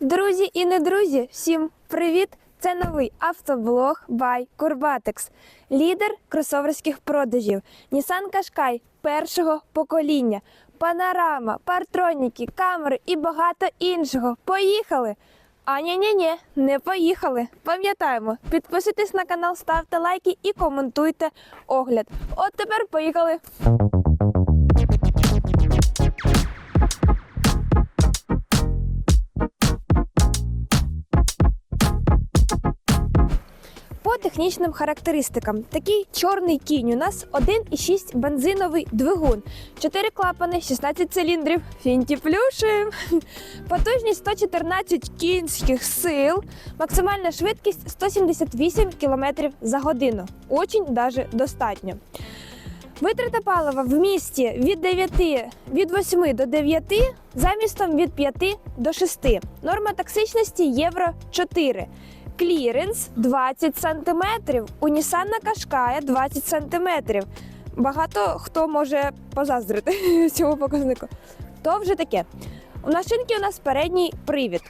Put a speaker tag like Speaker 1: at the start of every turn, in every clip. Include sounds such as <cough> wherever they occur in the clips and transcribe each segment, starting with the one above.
Speaker 1: Друзі і не друзі, всім привіт! Це новий автоблог by Curbatex, лідер кросоверських продажів. Nissan Qashqai першого покоління, панорама, партроніки, камери і багато іншого. Поїхали! А ні ні ні не поїхали. Пам'ятаємо, підписуйтесь на канал, ставте лайки і коментуйте огляд. От тепер поїхали. Технічним характеристикам, такий чорний кінь у нас 1,6 бензиновий двигун, 4 клапани, 16 циліндрів, фінті плюші, <laughs> потужність 114 кінських сил, максимальна швидкість 178 км за годину. Очень даже достатньо. Витрата палива в місті від 9, від 8 до 9, за містом від 5 до 6. Норма токсичності євро 4. Кліренс 20 см. У Nissan Qashqai 20 см. Багато хто може позаздрити <laughs> цьому показнику. То вже таке. У машинки у нас передній привід.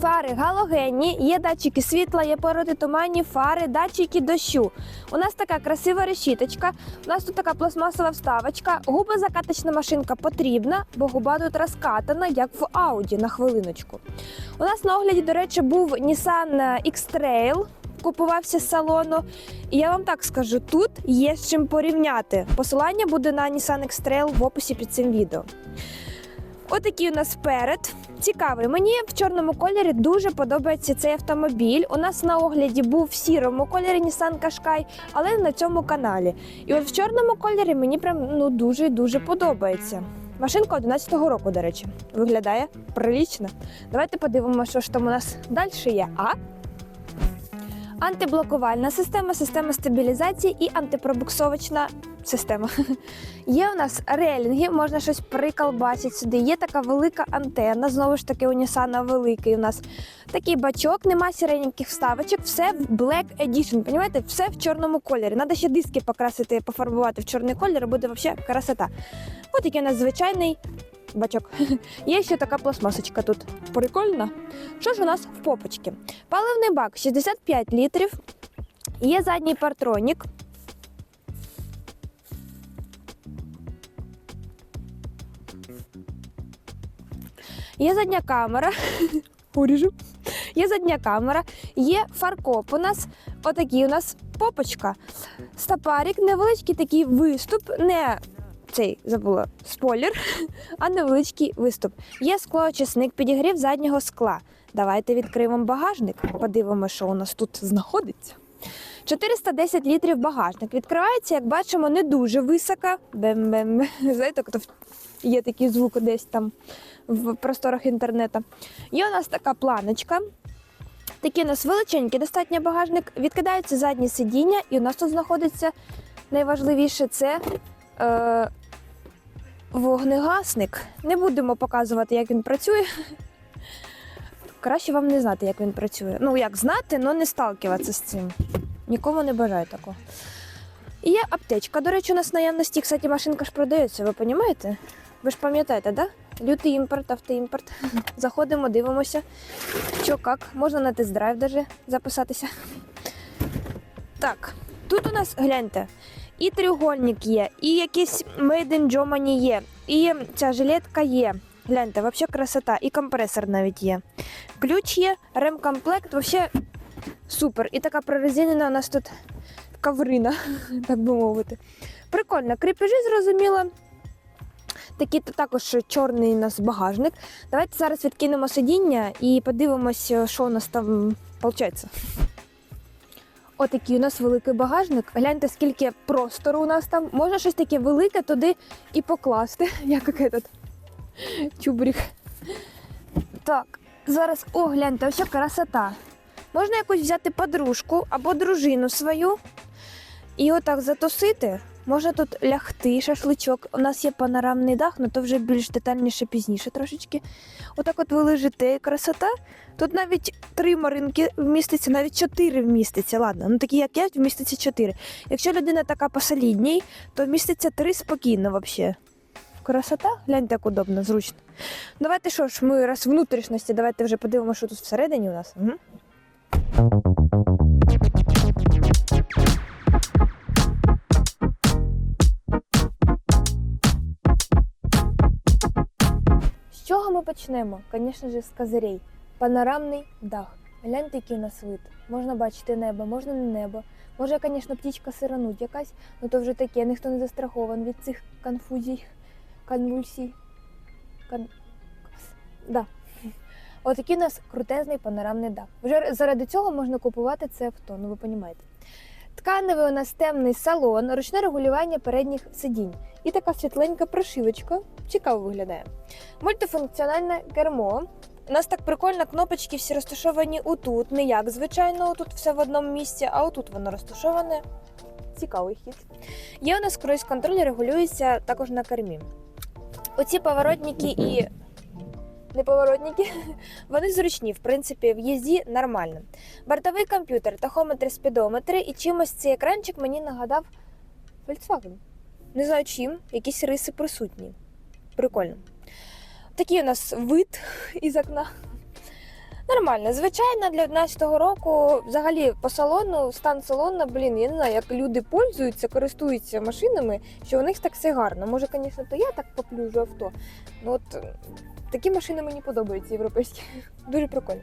Speaker 1: Фари галогенні, є датчики світла, є породи туманні, фари, датчики дощу. У нас така красива решіточка, у нас тут така пластмасова вставочка. Губозакаточна машинка потрібна, бо губа тут розкатана, як в Audi, на хвилиночку. У нас на огляді, до речі, був Nissan X-Trail, купувався з салону. І я вам так скажу, тут є з чим порівняти. Посилання буде на Nissan X-Trail в описі під цим відео. Отакий у нас перед. Цікавий. Мені в чорному кольорі дуже подобається цей автомобіль. У нас на огляді був в сірому кольорі Nissan Qashqai, але на цьому каналі. І от в чорному кольорі мені прям ну дуже дуже подобається. Машинка 11-го року, до речі, виглядає прилічно. Давайте подивимося, що ж там у нас далі є. А? Антиблокувальна система, система стабілізації і антипробуксовочна система. <laughs> Є у нас релінги, можна щось приколбасити сюди. Є така велика антенна, знову ж таки, у Nissan великий у нас такий бачок, нема сіреньких вставочок, все в Black Edition, понімаєте? Все в чорному кольорі. Надо ще диски покрасити, пофарбувати в чорний колір, буде взагалі красота. Ось такий у нас звичайний бачок. <laughs> Є ще така пластмасочка тут. Прикольно. Що ж у нас в попочці? Паливний бак 65 літрів. Є задній партронік. Є задня камера. <laughs> Уріжу. Є задня камера, є фаркоп. У нас отакий у нас попочка. Стапарик, невеличкий такий виступ, не цей забула спойлер, <laughs> а невеличкий виступ. Є склоочисник, підігрів заднього скла. Давайте відкриємо багажник, подивимося, що у нас тут знаходиться. 410 літрів багажник. Відкривається, як бачимо, не дуже високо. Бем-бем. <laughs> Знаєте, хто є такий звук десь там в просторах інтернету. Є у нас така планочка. Такий у нас величенький достатньо багажник. Відкидається заднє сидіння, і у нас тут знаходиться найважливіше це е, вогнегасник. Не будемо показувати, як він працює. Краще вам не знати, як він працює. Ну, як знати, але не сталкуватися з цим. Нікому не бажаю такого. І є аптечка. До речі, у нас наявності, кстати, машинка ж продається, ви розумієте? Ви ж пам'ятаєте, да? Лютий імпорт, автоімпорт. <laughs> Заходимо, дивимося. Що як, можна на тест-драйв даже записатися. Так, тут у нас, гляньте, і треугольник є, і якийсь Made in є, і ця жилетка є. Гляньте, взагалі красота, і компресор навіть є. Ключ є, ремкомплект, взагалі супер. І така прорезинена у нас тут коврина, <laughs> так би мовити. Прикольно, кріпежі зрозуміло. Такий також чорний у нас багажник. Давайте зараз відкинемо сидіння і подивимося, що у нас там виходить. Отакий у нас великий багажник. Гляньте, скільки простору у нас там. Можна щось таке велике туди і покласти, <laughs> як этот чубрик. Так, зараз о, гляньте, ось красота. Можна якусь взяти подружку або дружину свою і отак затусити. Можна тут лягти, шашличок. У нас є панорамний дах, але то вже більш детальніше пізніше трошечки. Отак от ви лежите, красота. Тут навіть три маринки вміститься, навіть чотири вміститься. Ладно, ну такі як я, вміститься чотири. Якщо людина така посолідній, то вміститься три спокійно взагалі. Красота, гляньте, як удобно, зручно. Давайте що ж, ми раз внутрішності, давайте вже подивимося, що тут всередині у нас. Угу. Чого ми почнемо? Звісно ж, з козирей. Панорамний дах. Гляньте, який у нас вид. Можна бачити небо, можна не небо. Може, звісно, птічка сирануть якась, ну то вже таке, ніхто не застрахований від цих конфузій, конвульсій. Кон... Да. Отакий у нас крутезний панорамний дах. Вже заради цього можна купувати це авто, ну ви розумієте. Тканевий у нас темний салон, ручне регулювання передніх сидінь. І така світленька прошивочка. Цікаво виглядає. Мультифункціональне кермо. У нас так прикольно, кнопочки всі розташовані отут. Не як звичайно, тут все в одному місці, а отут воно розташоване. Цікавий хід. Є у нас круїз контроль, регулюється також на кермі. Оці поворотники і неповоротники, <laughs> вони зручні, в принципі, в їзді нормально. Бортовий комп'ютер, тахометр, спідометри і чимось цей екранчик мені нагадав Volkswagen. Не знаю чим, якісь риси присутні. Прикольно. Такий у нас вид <laughs> із окна. Нормально, звичайно, для 11-го року взагалі по салону, стан салону, блін, я не знаю, як люди пользуються, користуються машинами, що у них так все гарно. Може, звісно, то я так поплюжу авто. Ну от такі машини мені подобаються європейські. <laughs> Дуже прикольно.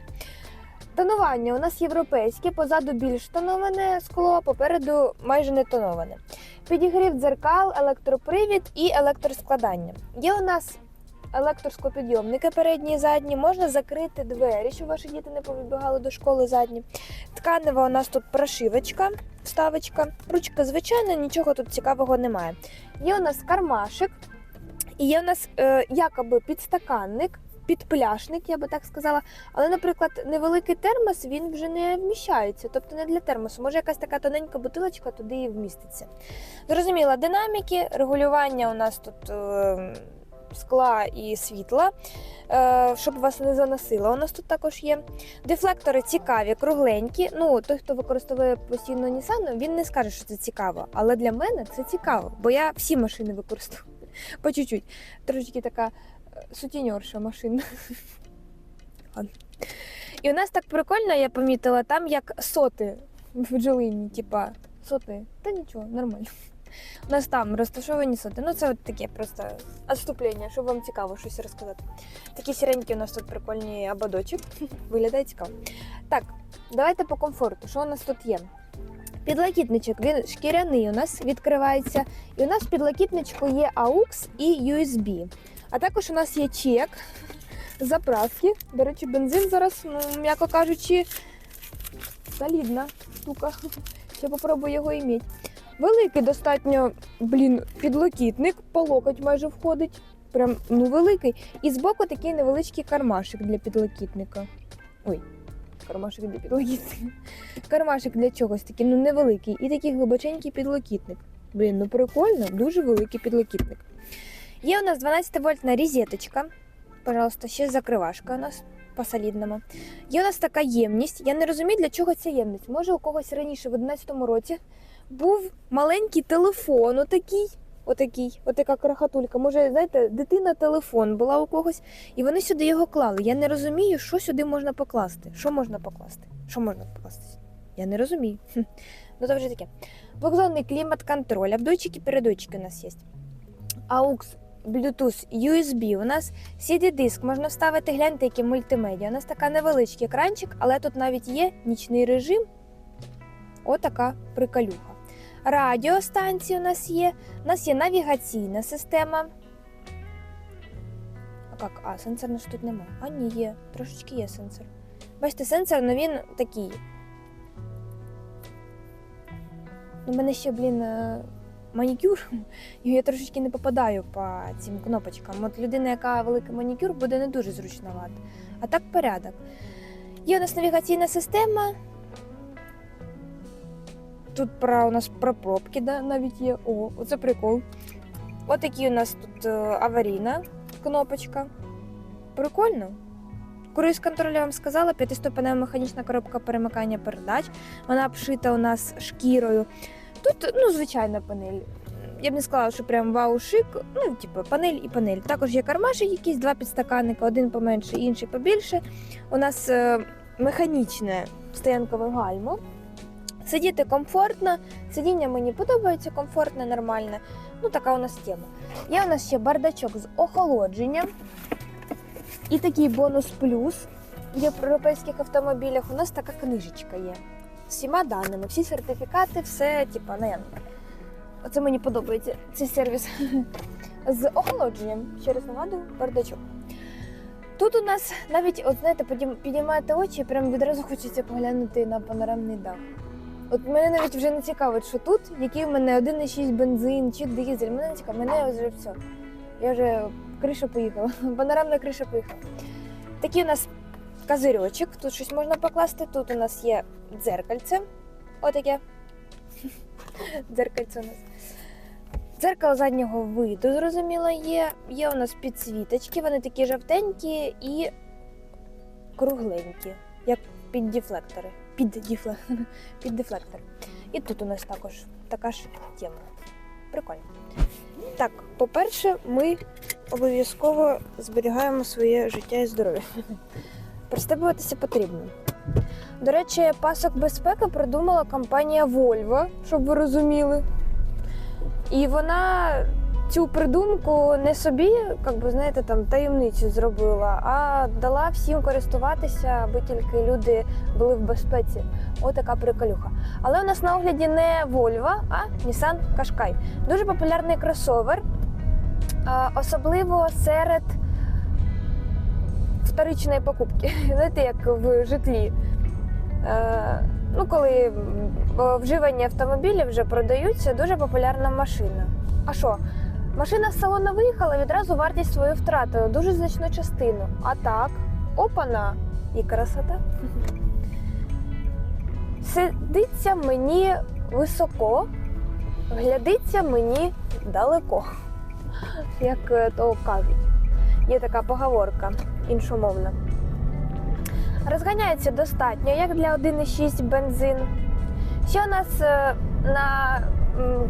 Speaker 1: Тонування у нас європейське, позаду більш тоноване скло, попереду майже не тоноване. Підігрів дзеркал, електропривід і електроскладання. Є у нас електросклопідйомники передні і задні, можна закрити двері, щоб ваші діти не повибігали до школи задні. Тканева у нас тут прошивочка, вставочка, ручка звичайна, нічого тут цікавого немає. Є у нас кармашик, і є у нас е, якоби підстаканник. Підпляшник, я би так сказала, але, наприклад, невеликий термос він вже не вміщається, тобто не для термосу. Може, якась така тоненька бутилочка туди і вміститься. Зрозуміло, динаміки, регулювання у нас тут е, скла і світла, е, щоб вас не заносило. У нас тут також є. Дефлектори цікаві, кругленькі. Ну, той, хто використовує постійно Nissan, він не скаже, що це цікаво. Але для мене це цікаво, бо я всі машини використовую <laughs> по чуть-чуть. Трошечки така е, сутіньорша машина. <laughs> І у нас так прикольно, я помітила, там як соти в Джолині, типа соти. Та нічого, нормально. <laughs> У нас там розташовані соти. Ну, це от таке просто відступлення, щоб вам цікаво щось розказати. Такі сіренькі у нас тут прикольні ободочок. Виглядає цікаво. Так, давайте по комфорту. Що у нас тут є? Підлокітничок, він шкіряний у нас відкривається. І у нас в підлокітничку є AUX і USB. А також у нас є чек, заправки. До речі, бензин зараз, ну, м'яко кажучи, солідна штука. Ще попробую його іміти. Великий достатньо, блін, підлокітник, по локоть майже входить. Прям ну великий. І збоку такий невеличкий кармашик для підлокітника. Ой, кармашик для підлокітника. Кармашик для чогось такий, ну невеликий. І такий глибоченький підлокітник. Блін, ну прикольно, дуже великий підлокітник. Є у нас 12 вольтна розеточка. Пожалуйста, ще закривашка у нас по солідному. Є у нас така ємність. Я не розумію, для чого ця ємність. Може, у когось раніше в 11 році був маленький телефон, отакий, отакий, отака крахатулька. Може, знаєте, дитина телефон була у когось, і вони сюди його клали. Я не розумію, що сюди можна покласти. Що можна покласти? Що можна покласти? Я не розумію. <laughs> Ну, то вже таке. Двохзонний клімат-контроль, обдуйчики, передуйчики у нас є. AUX, Bluetooth, USB. У нас CD-диск, можна вставити, гляньте, який мультимедіа. У нас така невеличкий екранчик, але тут навіть є нічний режим. Отака приколюха. Радіостанції у нас є. У нас є навігаційна система. А як? А, сенсорна ж тут нема. А, ні, є. Трошечки є сенсор. Бачите, сенсор, ну він такий. У мене ще, блін, е, манікюр, <laughs> і я трошечки не попадаю по цим кнопочкам. От людина, яка великий манікюр, буде не дуже зручновато. А так порядок. Є у нас навігаційна система. Тут про у нас про пробки да, навіть є. О, оце прикол. Отакі у нас тут е, аварійна кнопочка. Прикольно. Круїз контроль я вам сказала, п'ятиступенева механічна коробка перемикання передач. Вона обшита у нас шкірою. Тут, ну, звичайна панель. я б не сказала, що прям вау шик. Ну, типу, панель і панель. Також є кармаші, якісь два підстаканника, один поменше, інший побільше. У нас е, механічне стоянкове гальмо. Сидіти комфортно, сидіння мені подобається, комфортне, нормальне. Ну, така у нас тема. Є у нас ще бардачок з охолодженням. І такий бонус плюс. В європейських автомобілях у нас така книжечка є. З всіма даними, всі сертифікати, все, типа, не. Оце мені подобається цей сервіс <laughs> з охолодженням. Ще раз нагадую, бардачок. Тут у нас навіть, от знаєте, підійм- підіймаєте очі, і прям відразу хочеться поглянути на панорамний дах. От мене навіть вже не цікавить, що тут, який в мене 1,6 бензин чи дизель. Мене не цікаво, мене вже все. Я вже криша поїхала. <laughs> Панорамна криша поїхала. Такий у нас козирьочок, тут щось можна покласти. Тут у нас є дзеркальце. Отаке. <laughs> Дзеркальце у нас. Дзеркало заднього виду, зрозуміло, є. Є у нас підсвіточки, вони такі жовтенькі і кругленькі, як під дефлектори. Під дефлектори. <laughs> Під дефлектор. І тут у нас також така ж тема. Прикольно. Так, по-перше, ми обов'язково зберігаємо своє життя і здоров'я. <laughs> Пристебуватися потрібно. До речі, пасок безпеки придумала компанія Volvo, щоб ви розуміли. І вона цю придумку не собі, як би знаєте, там таємницю зробила, а дала всім користуватися, аби тільки люди були в безпеці. Отака приколюха. Але у нас на огляді не Volvo, а Nissan Qashqai. Дуже популярний кросовер, особливо серед вторичної покупки. <laughs> Знаєте, як в житлі. Е, ну, коли вживані автомобілі вже продаються, дуже популярна машина. А що? Машина з салону виїхала, відразу вартість свою втратила, дуже значну частину. А так, опана і красота. Сидиться мені високо, глядиться мені далеко, як е, то кажуть. Є така поговорка іншомовна. Розганяється достатньо, як для 1,6 бензин. Ще у нас е, на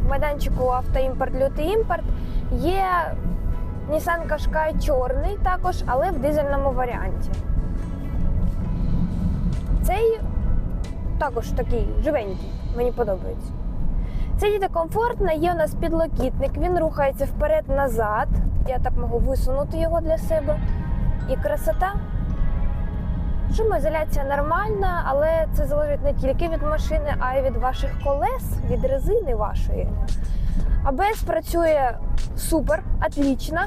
Speaker 1: майданчику автоімпорт лютий імпорт є Nissan Qashqai чорний також, але в дизельному варіанті. Цей також такий живенький, мені подобається. Сидіти комфортно, є у нас підлокітник, він рухається вперед-назад. Я так можу висунути його для себе. І красота. Шумоізоляція нормальна, але це залежить не тільки від машини, а й від ваших колес, від резини вашої. АБС працює супер, отлично.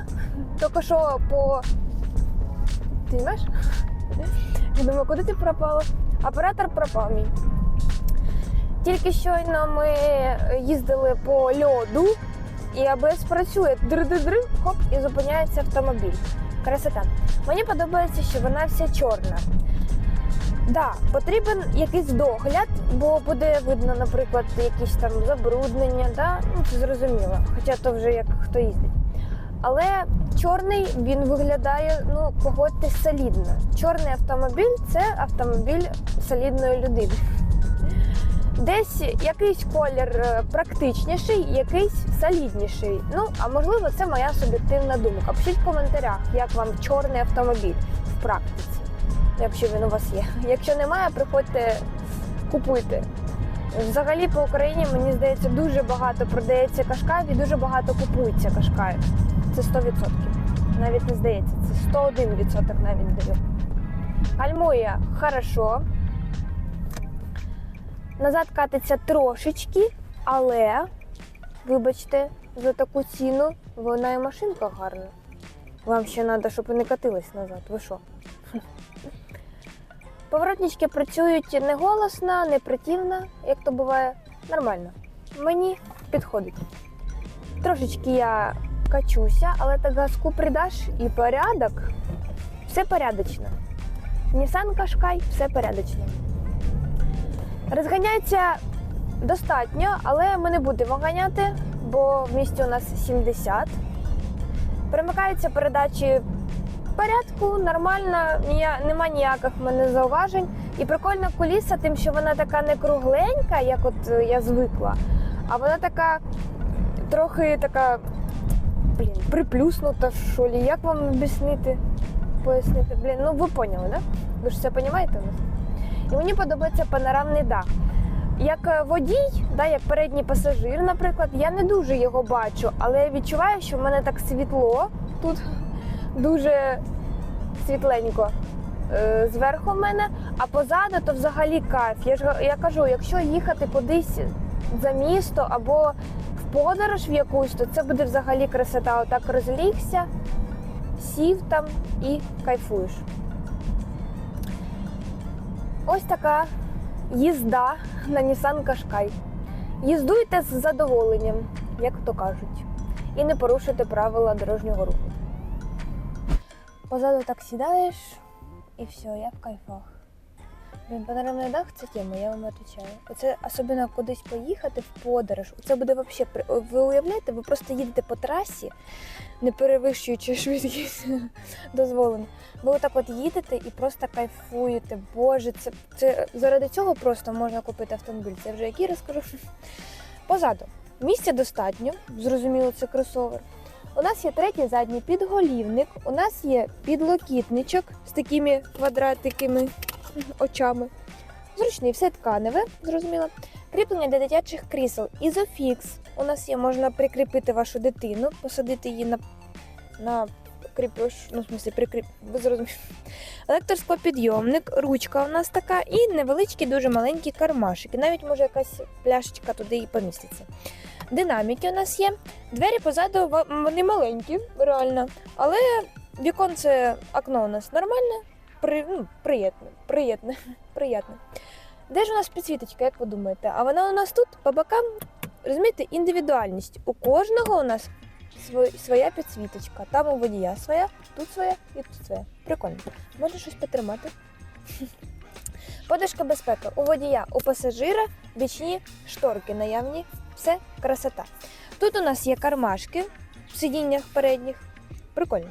Speaker 1: Тільки що по. Ти знаєш? Я думаю, куди ти пропала? Оператор пропав мій. Тільки щойно ми їздили по льоду, і АБС працює дри-дри-дри, хоп, і зупиняється автомобіль. Красота. Мені подобається, що вона вся чорна. Да, потрібен якийсь догляд, бо буде видно, наприклад, якісь там забруднення, да? ну це зрозуміло, хоча то вже як хто їздить. Але чорний він виглядає, ну погодьтесь, солідно. Чорний автомобіль це автомобіль солідної людини. Десь якийсь колір е, практичніший, якийсь солідніший. Ну, а можливо, це моя суб'єктивна думка. Пишіть в коментарях, як вам чорний автомобіль в практиці, якщо він у вас є. Якщо немає, приходьте, купуйте. Взагалі по Україні, мені здається, дуже багато продається кашкаїв і дуже багато купується кашкаїв. Це 100%. Навіть не здається, це 101% навіть даю. Гальмує хорошо. Назад катиться трошечки, але, вибачте, за таку ціну вона і машинка гарна. Вам ще треба, щоб не катилась назад. Ви що? Поворотнички працюють не голосно, не противно, як то буває, нормально. Мені підходить. Трошечки я качуся, але так газку придаш і порядок. Все порядочно. Nissan Qashqai все порядочно. Розганяється достатньо, але ми не будемо ганяти, бо в місті у нас 70. Перемикаються передачі в порядку, нормально, нія, нема ніяких в мене зауважень. І прикольна куліса, тим, що вона така не кругленька, як от е, я звикла, а вона така трохи така блін, приплюснута, що лі. Як вам об'яснити? Пояснити? Блін, ну ви поняли, да? Ви ж все розумієте? І мені подобається панорамний дах. Як е, водій, да, як передній пасажир, наприклад, я не дуже його бачу, але я відчуваю, що в мене так світло тут дуже світленько е, зверху мене, а позаду то взагалі кайф. Я ж я кажу, якщо їхати кудись за місто або в подорож в якусь, то це буде взагалі красота. Отак розлігся, сів там і кайфуєш. Ось така їзда на Nissan Qashqai. Їздуйте з задоволенням, як то кажуть, і не порушуйте правила дорожнього руху. Позаду так сідаєш і все, я в кайфах. Блін, панорамний дах це тема, я вам відповідаю. Оце особливо кудись поїхати в подорож. Це буде взагалі. Ви уявляєте, ви просто їдете по трасі, не перевищуючи <laughs> швидкість дозволено. Ви отак от їдете і просто кайфуєте. Боже, це, це заради цього просто можна купити автомобіль. Це вже який розкажу. <laughs> Позаду. Місця достатньо, зрозуміло, це кросовер. У нас є третій задній підголівник, у нас є підлокітничок з такими квадратикими очами. Зручний, все тканеве, зрозуміло. Кріплення для дитячих крісел. Ізофікс. У нас є, можна прикріпити вашу дитину, посадити її на, на кріпеж, ну, в смысле, прикріп, ви зрозуміли. Електросклопідйомник, ручка у нас така, і невеличкі, дуже маленькі кармашики. Навіть може якась пляшечка туди і поміститься. Динаміки у нас є. Двері позаду вони маленькі, реально. Але віконце окно у нас нормальне, при, ну, приємне, приємне, <laughs> приємне. Де ж у нас підсвіточка, як ви думаєте? А вона у нас тут по бокам, розумієте, індивідуальність. У кожного у нас своя підсвіточка. Там у водія своя, тут своя і тут своя. Прикольно. Можна щось потримати. <laughs> Подушка безпеки у водія, у пасажира, бічні шторки наявні. Все красота. Тут у нас є кармашки в сидіннях передніх. Прикольно.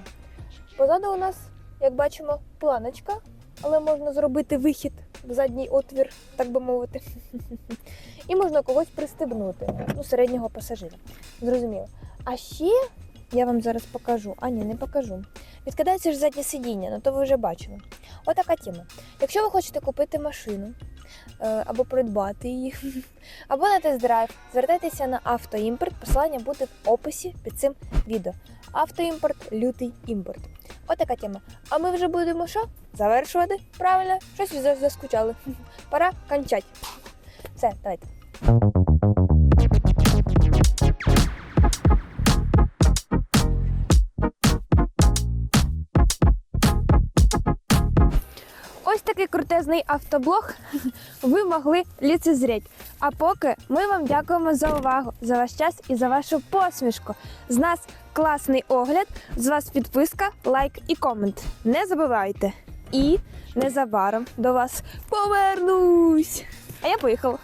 Speaker 1: Позаду у нас, як бачимо, планочка, але можна зробити вихід в задній отвір, так би мовити. <laughs> І можна когось пристебнути, ну, середнього пасажира. Зрозуміло. А ще я вам зараз покажу. А ні, не покажу. Відкидається ж заднє сидіння, ну то ви вже бачили. Отака тема. Якщо ви хочете купити машину або придбати її, <laughs> або на тест-драйв, звертайтеся на автоімпорт. Посилання буде в описі під цим відео. Автоімпорт, лютий імпорт. Отака тема. А ми вже будемо що? Завершувати. Правильно, щось заскучали. <laughs> Пора кончать. Все, давайте. Такий крутезний автоблог <laughs> ви могли ліцезріть. А поки ми вам дякуємо за увагу, за ваш час і за вашу посмішку. З нас класний огляд, з вас підписка, лайк і комент. Не забувайте. І незабаром до вас повернусь. А я поїхала.